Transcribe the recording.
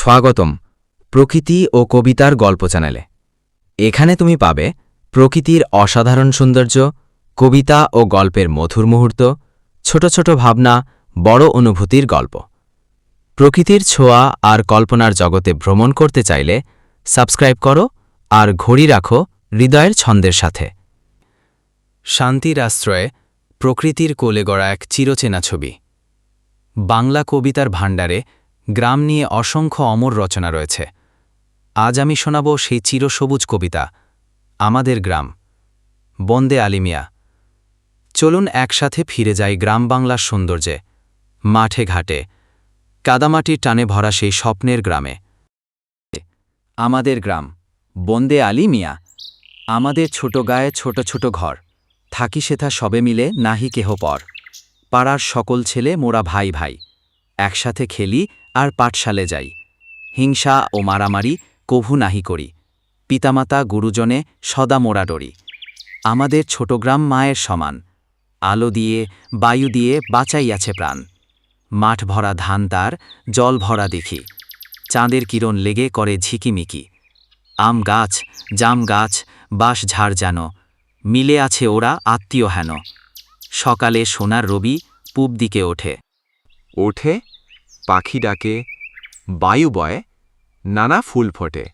স্বাগতম প্রকৃতি ও কবিতার গল্প চ্যানেলে। এখানে তুমি পাবে প্রকৃতির অসাধারণ সৌন্দর্য, কবিতা ও গল্পের মধুর মুহূর্ত, ছোট ছোট ভাবনা, বড় অনুভূতির গল্প। প্রকৃতির ছোঁয়া আর কল্পনার জগতে ভ্রমণ করতে চাইলে সাবস্ক্রাইব করো আর ঘড়ি রাখো হৃদয়ের ছন্দের সাথে। শান্তির আশ্রয়ে প্রকৃতির কোলে গড়া এক চিরচেনা ছবি। বাংলা কবিতার ভাণ্ডারে গ্রাম নিয়ে অসংখ্য অমর রচনা রয়েছে। আজ আমি শোনাব সেই চিরসবুজ কবিতা, আমাদের গ্রাম। বন্দে আলিমিয়া। চলুন একসাথে ফিরে যাই গ্রাম বাংলার সৌন্দর্যে, মাঠে ঘাটে, কাদামাটির টানে ভরা সেই স্বপ্নের গ্রামে। আমাদের গ্রাম, বন্দে আলী মিয়া আমাদের ছোট গায়ে ছোট ছোট ঘর, থাকি সেথা সবে মিলে নাহি কেহ পর। পাড়ার সকল ছেলে মোরা ভাই ভাই। একসাথে খেলি আর পাঠশালে যাই। হিংসা ও মারামারি কভু নাহি করি। পিতামাতা, গুরুজনে সদা মোরা ডরি আমাদের ছোট গ্রাম মায়ের সমান। আলো দিয়ে, বায়ু দিয়ে বাঁচাইয়াছে প্রাণ। মাঠ ভরা ধান তার, জল ভরা দেখি। চাঁদের কিরণ লেগে করে ঝিকিমিকি। আম গাছ, জাম গাছ, বাঁশ ঝাড় যেন। মিলে আছে ওরা আত্মীয় হেন। সকালে সোনার রবি পূব দিকে ওঠে। ওঠে পাখি ডাকে বায়ু বয় নানা ফুল ফোটে।